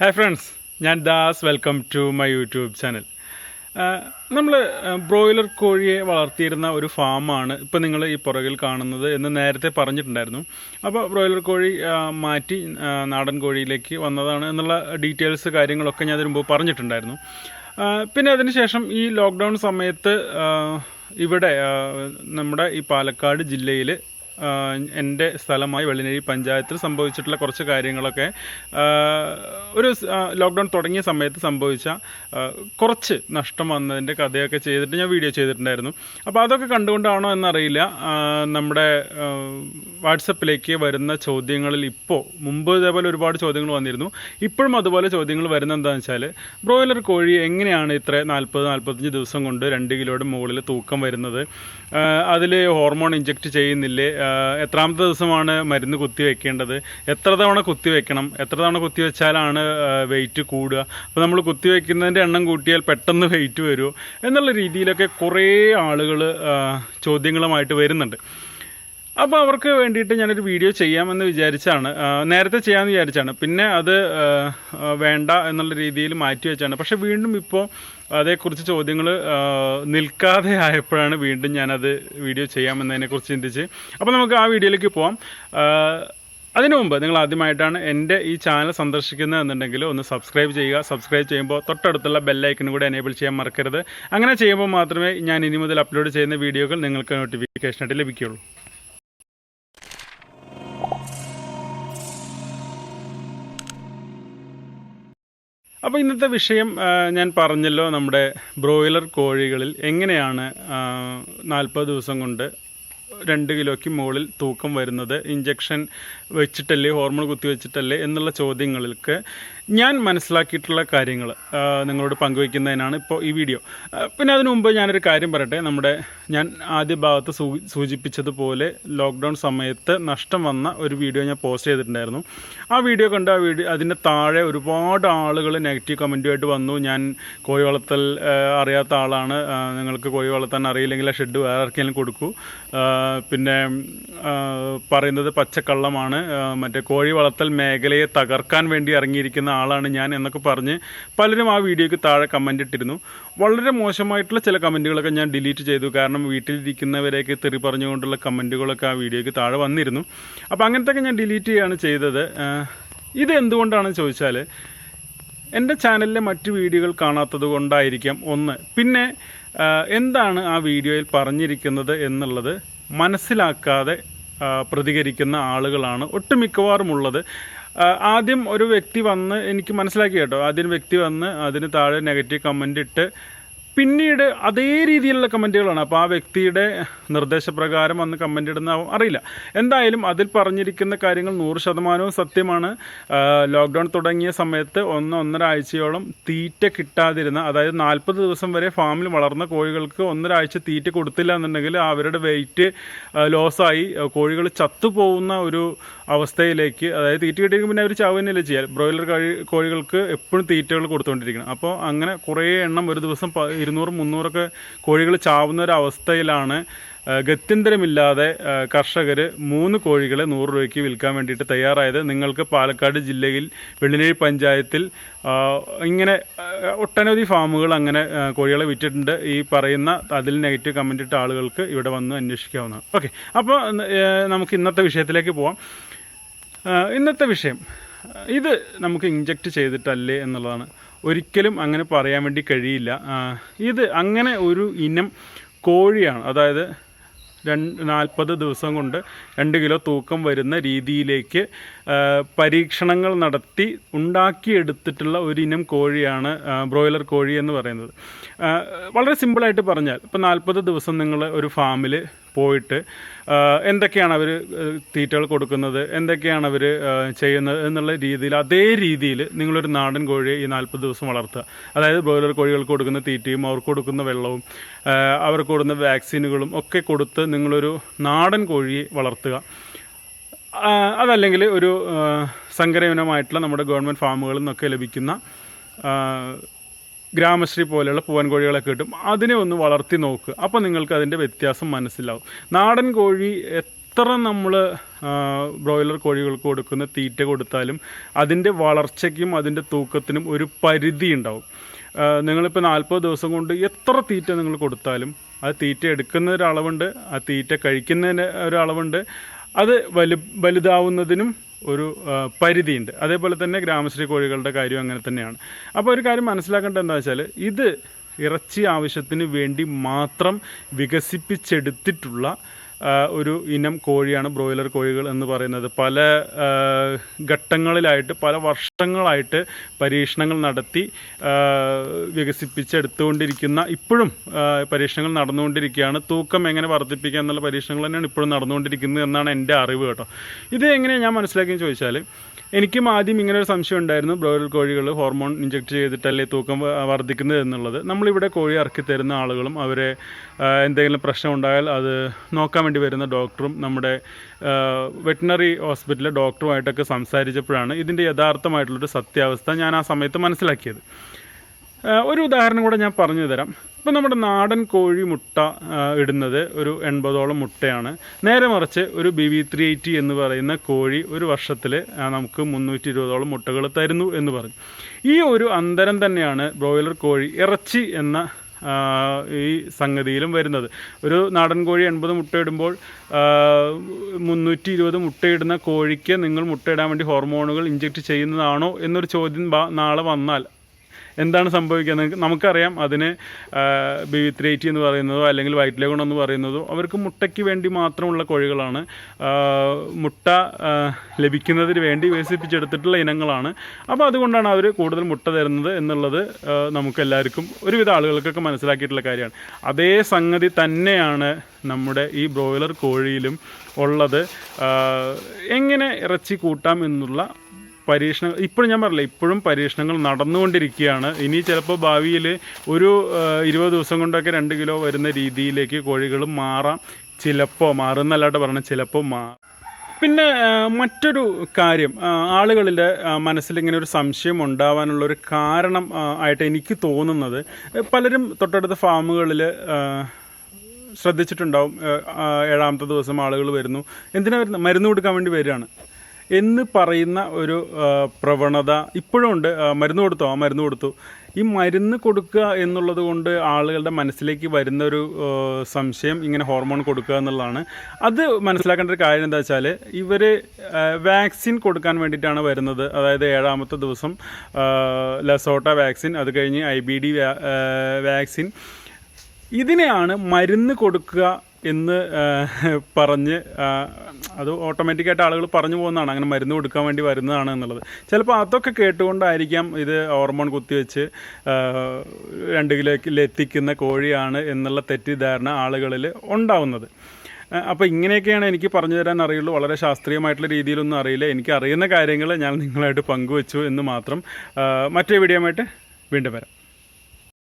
Hi friends ഞാൻ Das. Welcome to my YouTube channel നമ്മൾ broiler കോഴിയെ വളർത്തിയിരുന്ന ഒരു ഫാമാണ് ഇപ്പോൾ നിങ്ങൾ ഈ പുറകിൽ കാണുന്നത് എന്ന് നേരത്തെ പറഞ്ഞിട്ടുണ്ടായിരുന്നു. അപ്പോൾ ബ്രോയിലർ കോഴി മാറ്റി നാടൻ കോഴിയിലേക്ക് വന്നതാണ് എന്നുള്ള ഡീറ്റെയിൽസ് കാര്യങ്ങളൊക്കെ ഞാൻ അതിന് പറഞ്ഞിട്ടുണ്ടായിരുന്നു. പിന്നെ അതിനുശേഷം ഈ ലോക്ക്ഡൗൺ സമയത്ത് ഇവിടെ നമ്മുടെ ഈ പാലക്കാട് ജില്ലയിൽ എന്റെ സ്ഥലമായി വെള്ളിനേരി പഞ്ചായത്തിൽ സംഭവിച്ചിട്ടുള്ള കുറച്ച് കാര്യങ്ങളൊക്കെ ഒരു ലോക്ക്ഡൗൺ തുടങ്ങിയ സമയത്ത് സംഭവിച്ച കുറച്ച് നഷ്ടം വന്നതിന്റെ കഥയൊക്കെ ചെയ്തിട്ട് ഞാൻ വീഡിയോ ചെയ്തിട്ടുണ്ടായിരുന്നു. അപ്പോൾ അതൊക്കെ കണ്ടുകൊണ്ടാണോ എന്നറിയില്ല. നമ്മുടെ വാട്സപ്പിലേക്ക് വരുന്ന ചോദ്യങ്ങളിൽ ഇപ്പോൾ മുമ്പ് ഇതേപോലെ ഒരുപാട് ചോദ്യങ്ങൾ വന്നിരുന്നു. ഇപ്പോഴും അതുപോലെ ചോദ്യങ്ങൾ വരുന്ന എന്താണെന്ന് വെച്ചാൽ ബ്രോയിലർ കോഴി എങ്ങനെയാണ് ഇത്ര നാൽപ്പത് നാൽപ്പത്തഞ്ച് ദിവസം കൊണ്ട് രണ്ട് കിലോയുടെ മുകളിൽ തൂക്കം വരുന്നത്? അതിൽ ഹോർമോൺ ഇഞ്ചെക്റ്റ് ചെയ്യുന്നില്ലേ? എത്രാമത്തെ ദിവസമാണ് മരുന്ന് കുത്തി വെക്കേണ്ടത് എത്ര തവണ കുത്തി വെക്കണം എത്ര തവണ കുത്തി വെച്ചാലാണ് വെയിറ്റ് കൂടുക? അപ്പോൾ നമ്മൾ കുത്തി വെക്കുന്നതിന്റെ എണ്ണം കൂട്ടിയാൽ പെട്ടെന്ന് വെയിറ്റ് വരുമോ എന്നുള്ള രീതിയിലൊക്കെ കുറേ ആളുകൾ ചോദ്യങ്ങളുമായിട്ട് വരുന്നുണ്ട്. അപ്പോൾ അവർക്ക് വേണ്ടിയിട്ട് ഞാനൊരു വീഡിയോ ചെയ്യാമെന്ന് വിചാരിച്ചാണ്. നേരത്തെ ചെയ്യാമെന്ന് വിചാരിച്ചാണ്. പിന്നെ അത് വേണ്ട എന്നുള്ള രീതിയിൽ മാറ്റി വെച്ചാണ്. പക്ഷെ വീണ്ടും ഇപ്പോൾ അതേക്കുറിച്ച് ചോദ്യങ്ങൾ നിൽക്കാതെ ആയപ്പോഴാണ് വീണ്ടും ഞാനത് വീഡിയോ ചെയ്യാമെന്നതിനെക്കുറിച്ച് ചിന്തിച്ച്. അപ്പോൾ നമുക്ക് ആ വീഡിയോയിലേക്ക് പോവാം. അതിനു മുമ്പ് നിങ്ങൾ ആദ്യമായിട്ടാണ് എന്റെ ഈ ചാനൽ സന്ദർശിക്കുന്നത് എന്നുണ്ടെങ്കിൽ ഒന്ന് സബ്സ്ക്രൈബ് ചെയ്യുക. സബ്സ്ക്രൈബ് ചെയ്യുമ്പോൾ തൊട്ടടുത്തുള്ള ബെല്ലൈക്കനും കൂടെ എനേബിൾ ചെയ്യാൻ മറക്കരുത്. അങ്ങനെ ചെയ്യുമ്പോൾ മാത്രമേ ഞാൻ ഇനി മുതൽ അപ്ലോഡ് ചെയ്യുന്ന വീഡിയോകൾ നിങ്ങൾക്ക് നോട്ടിഫിക്കേഷനായിട്ട് ലഭിക്കുകയുള്ളൂ. അപ്പോൾ ഇന്നത്തെ വിഷയം ഞാൻ പറഞ്ഞല്ലോ നമ്മുടെ ബ്രോയിലർ കോഴികളിൽ എങ്ങനെയാണ് നാൽപ്പത് ദിവസം കൊണ്ട് രണ്ട് കിലോയ്ക്ക് മുകളിൽ തൂക്കം വരുന്നത് ഇഞ്ചക്ഷൻ വെച്ചിട്ടല്ലേ ഹോർമോൺ കുത്തി വെച്ചിട്ടല്ലേ എന്നുള്ള ചോദ്യങ്ങൾക്ക് ഞാൻ മനസ്സിലാക്കിയിട്ടുള്ള കാര്യങ്ങൾ നിങ്ങളോട് പങ്കുവയ്ക്കുന്നതിനാണ് ഇപ്പോൾ ഈ വീഡിയോ. പിന്നെ അതിനു മുമ്പ് ഞാനൊരു കാര്യം പറയട്ടെ. നമ്മുടെ ഞാൻ ആദ്യ ഭാഗത്ത് സൂചിപ്പിച്ചതുപോലെ ലോക്ക്ഡൗൺ സമയത്ത് നഷ്ടം വന്ന ഒരു വീഡിയോ ഞാൻ പോസ്റ്റ് ചെയ്തിട്ടുണ്ടായിരുന്നു. ആ വീഡിയോ കണ്ട് ആ വീഡിയോ അതിന്റെ താഴെ ഒരുപാട് ആളുകൾ നെഗറ്റീവ് കമന്റുമായിട്ട് വന്നു. ഞാൻ കോഴി വളർത്തൽ അറിയാത്ത ആളാണ്. നിങ്ങൾക്ക് കോഴി വളർത്താൻ അറിയില്ലെങ്കിൽ ആ ഷെഡ് വേറെ ആർക്കെങ്കിലും കൊടുക്കൂ. പിന്നെ പറയുന്നത് പച്ചക്കള്ളമാണ്. മറ്റേ കോഴി വളർത്തൽ മേഖലയെ തകർക്കാൻ വേണ്ടി ഇറങ്ങിയിരിക്കുന്ന ആളാണ് ഞാൻ എന്നൊക്കെ പറഞ്ഞ് പലരും ആ വീഡിയോയ്ക്ക് താഴെ കമന്റ് ഇട്ടിരുന്നു. വളരെ മോശമായിട്ടുള്ള ചില കമന്റുകളൊക്കെ ഞാൻ ഡിലീറ്റ് ചെയ്തു. കാരണം വീട്ടിലിരിക്കുന്നവരെയൊക്കെ തെറി പറഞ്ഞുകൊണ്ടുള്ള കമന്റുകളൊക്കെ ആ വീഡിയോയ്ക്ക് താഴെ വന്നിരുന്നു. അപ്പോൾ അങ്ങനത്തെയൊക്കെ ഞാൻ ഡിലീറ്റ് ചെയ്യുകയാണ് ചെയ്തത്. ഇതെന്തുകൊണ്ടാണെന്ന് ചോദിച്ചാൽ എന്റെ ചാനലിലെ മറ്റ് വീഡിയോകൾ കാണാത്തത് കൊണ്ടായിരിക്കാം. ഒന്ന് പിന്നെ എന്താണ് ആ വീഡിയോയിൽ പറഞ്ഞിരിക്കുന്നത് എന്നുള്ളത് മനസ്സിലാക്കാതെ പ്രതികരിക്കുന്ന ആളുകളാണ് ഒട്ടുമിക്കവാറും ഉള്ളത് ആ, ആദ്യം ഒരു വ്യക്തി വന്ന് എനിക്ക് മനസ്സിലാക്കി കേട്ടോ. ആദ്യം വ്യക്തി വന്ന് അതിന് താഴെ നെഗറ്റീവ് കമന്റ് ഇട്ട് പിന്നീട് അതേ രീതിയിലുള്ള കമന്റുകളാണ് അപ്പോൾ ആ വ്യക്തിയുടെ നിർദ്ദേശപ്രകാരം വന്ന് കമന്റ് ഇടുന്ന അറിയില്ല. എന്തായാലും അതിൽ പറഞ്ഞിരിക്കുന്ന കാര്യങ്ങൾ നൂറ് ശതമാനവും സത്യമാണ്. ലോക്ക്ഡൗൺ തുടങ്ങിയ സമയത്ത് ഒന്ന് ഒന്നര ആഴ്ചയോളം തീറ്റ കിട്ടാതിരുന്ന അതായത് നാൽപ്പത് ദിവസം വരെ ഫാമിൽ വളർന്ന കോഴികൾക്ക് ഒന്നരാഴ്ച തീറ്റ കൊടുത്തില്ല എന്നുണ്ടെങ്കിൽ അവരുടെ വെയിറ്റ് ലോസായി കോഴികൾ ചത്തുപോകുന്ന ഒരു അവസ്ഥയിലേക്ക് അതായത് തീറ്റ കിട്ടിയെങ്കിൽ പിന്നെ അവർ ചാവുന്നില്ല ചെയ്യാൻ ബ്രോയിലർ കോഴികൾക്ക് എപ്പോഴും തീറ്റകൾ കൊടുത്തുകൊണ്ടിരിക്കണം. അപ്പോൾ അങ്ങനെ കുറേ എണ്ണം ഒരു ദിവസം ഇരുന്നൂറ് മുന്നൂറൊക്കെ കോഴികൾ ചാവുന്ന ഒരു അവസ്ഥയിലാണ്. ഗത്യന്തരമില്ലാതെ കർഷകർ മൂന്ന് കോഴികളെ നൂറ് രൂപയ്ക്ക് വിൽക്കാൻ വേണ്ടിയിട്ട് തയ്യാറായത് നിങ്ങൾക്ക് പാലക്കാട് ജില്ലയിൽ വെള്ളിനേഴി പഞ്ചായത്തിൽ ഇങ്ങനെ ഒട്ടനവധി ഫാമുകൾ അങ്ങനെ കോഴികളെ വിറ്റിട്ടുണ്ട്. ഈ പറയുന്ന അതിൽ നെഗറ്റീവ് കമന്റ് ഇട്ട ആളുകൾക്ക് ഇവിടെ വന്ന് അന്വേഷിക്കാവുന്നതാണ്. ഓക്കെ അപ്പോൾ നമുക്ക് ഇന്നത്തെ വിഷയത്തിലേക്ക് പോവാം. ഇന്നത്തെ വിഷയം ഇത് നമുക്ക് ഇഞ്ചക്റ്റ് ചെയ്തിട്ടല്ലേ എന്നുള്ളതാണ്. ഒരിക്കലും അങ്ങനെ പറയാൻ വേണ്ടി കഴിയില്ല. ഇത് അങ്ങനെ ഒരു ഇനം കോഴിയാണ്. അതായത് രണ്ട് നാൽപ്പത് ദിവസം കൊണ്ട് രണ്ട് കിലോ തൂക്കം വരുന്ന രീതിയിലേക്ക് പരീക്ഷണങ്ങൾ നടത്തി ഉണ്ടാക്കിയെടുത്തിട്ടുള്ള ഒരു ഇനം കോഴിയാണ് ബ്രോയിലർ കോഴി എന്ന് പറയുന്നത്. വളരെ സിമ്പിളായിട്ട് പറഞ്ഞാൽ ഇപ്പോൾ നാൽപ്പത് ദിവസം നിങ്ങൾ ഒരു ഫാമിൽ പോയിട്ട് എന്തൊക്കെയാണ് അവർ തീറ്റകൾ കൊടുക്കുന്നത് എന്തൊക്കെയാണ് അവർ ചെയ്യുന്നത് എന്നുള്ള രീതിയിൽ അതേ രീതിയിൽ നിങ്ങളൊരു നാടൻ കോഴിയെ ഈ നാൽപ്പത് ദിവസം വളർത്തുക. അതായത് ബ്രോയിലർ കോഴികൾക്ക് കൊടുക്കുന്ന തീറ്റയും അവർക്ക് കൊടുക്കുന്ന വെള്ളവും അവർക്ക് കൊടുക്കുന്ന വാക്സിനുകളും ഒക്കെ കൊടുത്ത് നിങ്ങളൊരു നാടൻ കോഴിയെ വളർത്തുക. അതല്ലെങ്കിൽ ഒരു സങ്കരയിനമായിട്ടുള്ള നമ്മുടെ ഗവൺമെന്റ് ഫാമുകളിൽ നിന്നൊക്കെ ലഭിക്കുന്ന ഗ്രാമശ്രീ പോലെയുള്ള പൂവൻ കോഴികളെ കിട്ടും. അതിനെ ഒന്ന് വളർത്തി നോക്കുക അപ്പോൾ നിങ്ങൾക്ക് അതിന്റെ വ്യത്യാസം മനസ്സിലാവും. നാടൻ കോഴി എത്ര നമ്മൾ ബ്രോയിലർ കോഴികൾക്ക് കൊടുക്കുന്ന തീറ്റ കൊടുത്താലും അതിന്റെ വളർച്ചയ്ക്കും അതിന്റെ തൂക്കത്തിനും ഒരു പരിധി ഉണ്ടാവും. നിങ്ങളിപ്പോൾ നാൽപ്പത് ദിവസം കൊണ്ട് എത്ര തീറ്റ നിങ്ങൾ കൊടുത്താലും ആ തീറ്റ എടുക്കുന്ന ഒരളവുണ്ട് ആ തീറ്റ കഴിക്കുന്നതിന് ഒരളവുണ്ട്. അത് വലു വലുതാവുന്നതിനും ഒരു പരിധിയുണ്ട്. അതേപോലെ തന്നെ ഗ്രാമശ്രീ കോഴികളുടെ കാര്യം അങ്ങനെ തന്നെയാണ്. അപ്പോൾ ഒരു കാര്യം മനസ്സിലാക്കേണ്ടത് എന്താ വെച്ചാൽ ഇത് ഇറച്ചി ആവശ്യത്തിന് വേണ്ടി മാത്രം വികസിപ്പിച്ചെടുത്തിട്ടുള്ള ഒരു ഇനം കോഴിയാണ് ബ്രോയിലർ കോഴികൾ എന്ന് പറയുന്നത്. പല ഘട്ടങ്ങളിലായിട്ട് പല വർഷങ്ങളായിട്ട് പരീക്ഷണങ്ങൾ നടത്തി വികസിപ്പിച്ചെടുത്തുകൊണ്ടിരിക്കുന്ന ഇപ്പോഴും പരീക്ഷണങ്ങൾ നടന്നുകൊണ്ടിരിക്കുകയാണ്. തൂക്കം എങ്ങനെ വർദ്ധിപ്പിക്കുക എന്നുള്ള പരീക്ഷണങ്ങൾ തന്നെയാണ് ഇപ്പോഴും നടന്നുകൊണ്ടിരിക്കുന്നത് എന്നാണ് എന്റെ അറിവ് കേട്ടോ. ഇത് എങ്ങനെയാണ് ഞാൻ മനസ്സിലാക്കിയെന്ന് ചോദിച്ചാൽ എനിക്കും ആദ്യം ഇങ്ങനെ ഒരു സംശയം ഉണ്ടായിരുന്നു ബ്രോയിലർ കോഴികൾ ഹോർമോൺ ഇഞ്ചെക്ട് ചെയ്തിട്ടല്ലേ തൂക്കം വർദ്ധിക്കുന്നത് എന്നുള്ളത്. നമ്മളിവിടെ കോഴി ഇറക്കി തരുന്ന ആളുകളും അവരെ എന്തെങ്കിലും പ്രശ്നം ഉണ്ടായാൽ അത് നോക്കാൻ വേണ്ടി വരുന്ന ഡോക്ടറും നമ്മുടെ വെറ്റിനറി ഹോസ്പിറ്റലിലെ ഡോക്ടറുമായിട്ടൊക്കെ സംസാരിച്ചപ്പോഴാണ് ഇതിന്റെ യഥാർത്ഥമായിട്ടുള്ളൊരു സത്യാവസ്ഥ ഞാൻ ആ സമയത്ത് മനസ്സിലാക്കിയത്. ഒരു ഉദാഹരണം കൂടെ ഞാൻ പറഞ്ഞു തരാം. ഇപ്പം നമ്മുടെ നാടൻ കോഴി മുട്ട ഇടുന്നത് ഒരു എൺപതോളം മുട്ടയാണ്. നേരെ മറിച്ച് ഒരു ബി വി ത്രീ എയ്റ്റി എന്ന് പറയുന്ന കോഴി ഒരു വർഷത്തിൽ നമുക്ക് മുന്നൂറ്റി ഇരുപതോളം മുട്ടകൾ തരുന്നു എന്ന് പറഞ്ഞു. ഈ ഒരു അന്തരം തന്നെയാണ് ബ്രോയിലർ കോഴി ഇറച്ചി എന്ന ഈ സംഗതിയിലും വരുന്നത്. ഒരു നാടൻ കോഴി എൺപത് മുട്ടയിടുമ്പോൾ മുന്നൂറ്റി ഇരുപത് മുട്ടയിടുന്ന കോഴിക്ക് നിങ്ങൾ മുട്ടയിടാൻ വേണ്ടി ഹോർമോണുകൾ ഇഞ്ചെക്ട് ചെയ്യുന്നതാണോ എന്നൊരു ചോദ്യം നാളെ വന്നാൽ എന്താണ് സംഭവിക്കുന്നത് നമുക്കറിയാം അതിന് ബി വി ത്രീ എയ്റ്റി എന്ന് പറയുന്നതോ അല്ലെങ്കിൽ വൈറ്റ് ലെഗൺ എന്ന് പറയുന്നതോ അവർക്ക് മുട്ടയ്ക്ക് വേണ്ടി മാത്രമുള്ള കോഴികളാണ്. മുട്ട ലഭിക്കുന്നതിന് വേണ്ടി വികസിപ്പിച്ചെടുത്തിട്ടുള്ള ഇനങ്ങളാണ്. അപ്പോൾ അതുകൊണ്ടാണ് അവർ കൂടുതൽ മുട്ട തരുന്നത് എന്നുള്ളത് നമുക്ക് നമുക്കെല്ലാവർക്കും ഒരുവിധ ആളുകൾക്കൊക്കെ മനസ്സിലാക്കിയിട്ടുള്ള കാര്യമാണ്. അതേ സംഗതി തന്നെയാണ് നമ്മുടെ ഈ ബ്രോയിലർ കോഴിയിലും ഉള്ളത്. എങ്ങനെ ഇറച്ചി കൂട്ടാം എന്നുള്ള പരീക്ഷണങ്ങൾ ഇപ്പോഴും ഞാൻ പറഞ്ഞില്ല ഇപ്പോഴും പരീക്ഷണങ്ങൾ നടന്നുകൊണ്ടിരിക്കുകയാണ്. ഇനി ചിലപ്പോൾ ഭാവിയിൽ ഒരു ഇരുപത് ദിവസം കൊണ്ടൊക്കെ രണ്ട് കിലോ വരുന്ന രീതിയിലേക്ക് കോഴികൾ മാറാം. ചിലപ്പോൾ മാറുന്നല്ലാണ്ട് പറഞ്ഞാൽ ചിലപ്പോൾ മാറും. പിന്നെ മറ്റൊരു കാര്യം ആളുകളുടെ മനസ്സിൽ ഇങ്ങനെ ഒരു സംശയം ഉണ്ടാവാനുള്ള ഒരു കാരണം ആയിട്ട് എനിക്ക് തോന്നുന്നത് പലരും തൊട്ടടുത്ത ഫാമുകളിൽ ശ്രദ്ധിച്ചിട്ടുണ്ടാവും ഏഴാമത്തെ ദിവസം ആളുകൾ വരുന്നു. എന്തിനാ വരുന്നത്? മരുന്ന് കൊടുക്കാൻ വേണ്ടി വരികയാണ്. എന്ന് പറയുന്ന ഒരു പ്രവണത ഇപ്പോഴും ഉണ്ട്. മരുന്ന് കൊടുത്തോ? ആ മരുന്ന് കൊടുത്തു. ഈ മരുന്ന് കൊടുക്കുക എന്നുള്ളത് കൊണ്ട് ആളുകളുടെ മനസ്സിലേക്ക് വരുന്ന ഒരു സംശയം ഇങ്ങനെ ഹോർമോൺ കൊടുക്കുക എന്നുള്ളതാണ്. അത് മനസ്സിലാക്കേണ്ട ഒരു കാര്യം എന്താ വെച്ചാൽ ഇവർ വാക്സിൻ കൊടുക്കാൻ വേണ്ടിയിട്ടാണ് വരുന്നത്. അതായത് ഏഴാമത്തെ ദിവസം ലസോട്ട വാക്സിൻ അത് കഴിഞ്ഞ് ഐ ബി ഡി വാക്സിൻ. ഇതിനെയാണ് മരുന്ന് കൊടുക്കുക എന്ന് പറഞ്ഞ് അത് ഓട്ടോമാറ്റിക്കായിട്ട് ആളുകൾ പറഞ്ഞു പോകുന്നതാണ്. അങ്ങനെ മരുന്ന് കൊടുക്കാൻ വേണ്ടി വരുന്നതാണ് എന്നുള്ളത്. ചിലപ്പോൾ അതൊക്കെ കേട്ടുകൊണ്ടായിരിക്കാം ഇത് ഹോർമോൺ കുത്തിവെച്ച് രണ്ട് കിലോയിലെത്തിക്കുന്ന കോഴിയാണ് എന്നുള്ള തെറ്റിദ്ധാരണ ആളുകളിൽ ഉണ്ടാവുന്നത്. അപ്പോൾ ഇങ്ങനെയൊക്കെയാണ് എനിക്ക് പറഞ്ഞു തരാൻ അറിയുള്ളൂ. വളരെ ശാസ്ത്രീയമായിട്ടുള്ള രീതിയിലൊന്നും അറിയില്ല. എനിക്ക് അറിയുന്ന കാര്യങ്ങൾ ഞാൻ നിങ്ങളായിട്ട് പങ്കുവെച്ചു എന്ന് മാത്രം മറ്റേ വീഡിയോ വീണ്ടും വരാം.